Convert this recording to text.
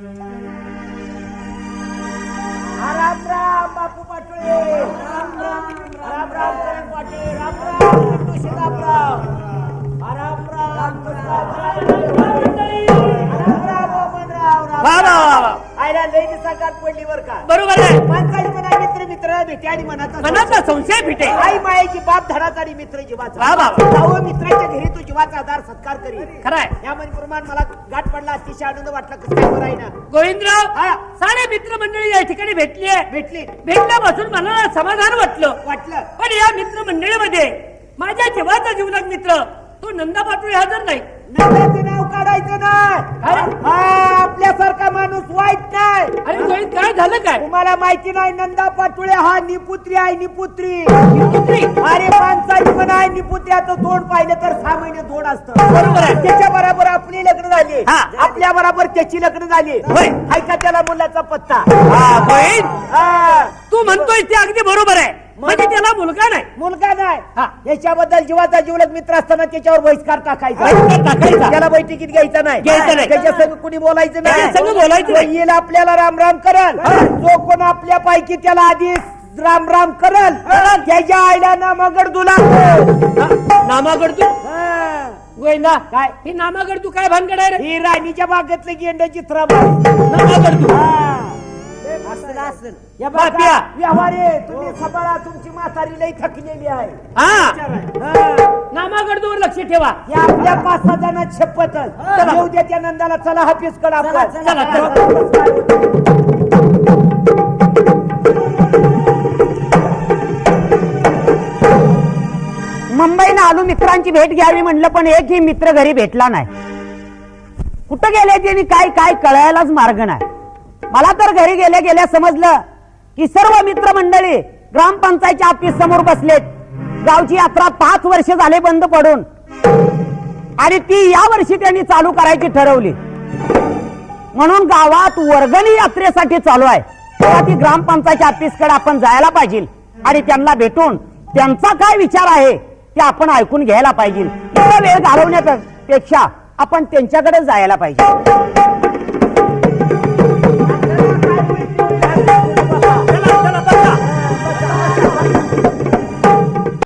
राम राम बापू पाटोळे. राम राम राम राम करण पाटील. राम राम पिंटू शेतापराव राम. राम राम राम मोहनराव राम वा, वा, वा, वा. आयला लई दिवसात पडली बर का? बरोबर आहे. मित्र मित्र भेटे आणि मनाचा मनाचा संशय फिटे आई मायेची बाप धडाचा आणि मित्र जीवाचा वा, वा, वा. जावं मित्राच्या घरी तू जीवाचा आधार सत्कार करी खरंय. यामध्ये प्रमाण मला गाठ पडला अतिशय आनंद वाटला. कसं काय बरं आहे ना? गोविंदराव हा. सारे मित्रमंडळी या ठिकाणी भेटली आहे भेटली. भेटल्यापासून मला समाधान वाटलं. वाटलं. पण या मित्रमंडळीमध्ये माझ्या जीवाचा जीवलग मित्र तो नंदा पाटोळे हजर नाही. नवऱ्याचं नाव काढायचं नाही अरे. हा आपल्यासारखा माणूस वाईट नाही अरे गोविंद काय झालं काय? तुम्हाला माहिती नाही नंदा पाटोळे हा निपुत्री आहे निपुत्री. पुत्री अरे माणसाची पण आहे निपुत्र्याचं तोंड पाहिलं तर सहा महिने तोंड असतं. बरोबर आहे. त्याच्या बरोबर आपली लग्न झाली. हा. आपल्या बरोबर त्याची लग्न झाली. होय. हाय का त्याला मुलाचा पत्ता. हा, गोविंद हा. तू म्हणतोय ते अगदी बरोबर आहे. म्हणजे त्याला मुलगा नाही. मुलगा हा. नाही याच्याबद्दल जीवाचा जीवलग मित्र असताना त्याच्यावर बहिष्कार टाकायचा. बहिष्कार टाकायचा. त्याला बैठकीत घ्यायचा नाही. घ्यायचा नाही. त्याच्या संग कुणी बोलायचं नाही. त्याच्या संग बोलायचं नाही. तो येईल आपल्याला राम राम करल जो कोण आपल्या पैकी त्याला आधी राम राम करल त्याच्या आईला नामागडदुला नामागड तू? गोविंदा काय? ही नामागड तू काय भानगड आहे रे? ही राणीच्या बागेतलं गेंड्याची चित्र आहे. नामागड तू? असलं असेल या बाप्या. बघा, व्यवहार आहे. तुम्ही सबाळा तुमची म्हातारी लई थकलेली आहे. हा. हा. नामागड तू लक्ष ठेवा. या आपल्या पाच सहा जणात शपथच येऊ द्या त्या नंदाला. चला हाफिस कड चला. मुंबईनं आलो मित्रांची भेट घ्यावी म्हणलं पण एकही मित्र घरी भेटला नाही. कुठं गेले त्यांनी काय काय कळायलाच मार्ग नाही. मला तर घरी गेल्या गेल्या समजलं की सर्व मित्रमंडळी ग्रामपंचायतच्या ऑफिस समोर बसलेत. गावची यात्रा पाच वर्ष झाले बंद पडून. आणि ती या वर्षी त्यांनी चालू करायची ठरवली. म्हणून गावात वर्गणी यात्रेसाठी चालू आहे. तेव्हा ती ग्रामपंचायतच्या ऑफिसकडे आपण जायला पाहिजे आणि त्यांना भेटून त्यांचा काय विचार आहे ते आपण ऐकून घ्यायला पाहिजे. इथं वेळ घालवण्यापेक्षा आपण त्यांच्याकडे जायला पाहिजे.